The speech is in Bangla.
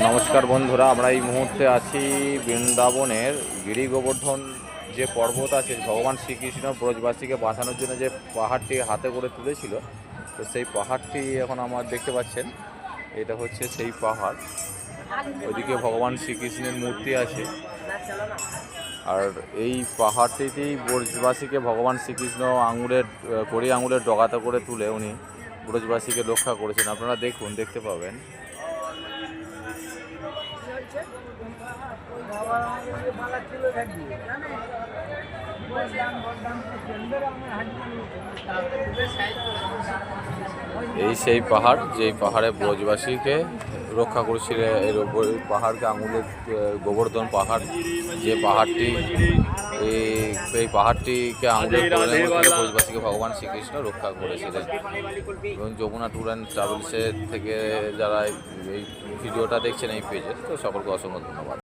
নমস্কার বন্ধুরা, আমরা এই মুহূর্তে আছি বৃন্দাবনের গিরি গোবর্ধন যে পর্বত আছে, ভগবান শ্রীকৃষ্ণ ব্রজবাসীকে বাঁচানোর জন্য যে পাহাড়টি হাতে করে তুলেছিল, তো সেই পাহাড়টি এখন আমার দেখতে পাচ্ছেন, এটা হচ্ছে সেই পাহাড়। ওইদিকে ভগবান শ্রীকৃষ্ণের মূর্তি আছে। আর এই পাহাড়টিতেই ব্রজবাসীকে ভগবান শ্রীকৃষ্ণ আঙুলের, কড়ি আঙুলের ডগাতে করে তুলে উনি ব্রজবাসীকে রক্ষা করেছেন। আপনারা দেখুন, দেখতে পাবেন। এই সেই পাহাড় যেই পাহাড়ে ব্রজবাসীকে রক্ষা করেছিলেন এর পাহাড়কে আঙুলের গোবর্ধন পাহাড়, যে পাহাড়টি এই এই পাহাড়টিকে আঙুলের ভগবান শ্রীকৃষ্ণ রক্ষা করেছিলেন। এবং যমুনা ট্যুর অ্যান্ড ট্রাভেলসের থেকে যারা এই ভিডিওটা দেখছেন এই পেজে তো সকলকে অসংখ্য ধন্যবাদ।